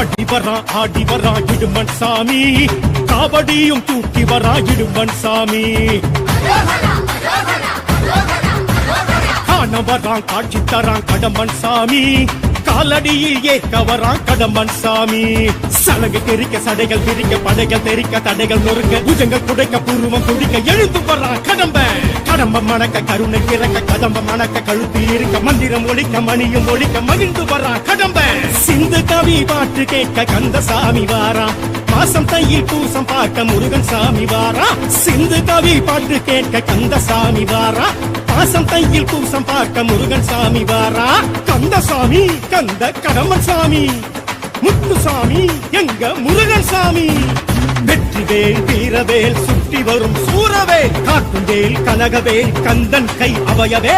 ஆடி வரா ஆடி வரா இடுமன் சாமி. காபடியும் தூக்கி வரா இடுமன் சாமி. காண வரான் காட்சி தரான் கடம்பன் சாமி. காலடியில் ஏற்க வரான் கடம்பன் சாமி. சலங்கு தெரிக்க சடைகள் பிரிக்க படைகள் தெரிக்க தடைகள் நொறுக்க புஜங்கள் குடைக்க பூர்வம் குடிக்க எழுந்து வரான் கடம்பன் கடம்ப மணக்க கருணை பிறக்க கதம்ப மணக்க கழுத்து இருக்க மந்திரம் ஒழிக்க மணியும் ஒழிக்க மகிழ்ந்து வரான் கடம்ப. சிந்து கவி பாட்டு கேட்க கந்தசாமி வாரான் மாசம் தையில் பூசம் பார்க்க முருகன் சாமி வாரா. சிந்து கவி பாட்டு கேட்க கந்தசாமி வாரா. மாசம் தையில் பூசம் பார்க்க முருகன் சாமி வாரா. கந்தசாமி கந்த கடம்பன் சாமி. முத்துசாமி எங்க முருகன் சாமி. வெற்றிவேல் வீரவேல் சுற்றி வரும் சூரவேல். காட்டுவேல் கனகவேல் கந்தன் கை அவயவே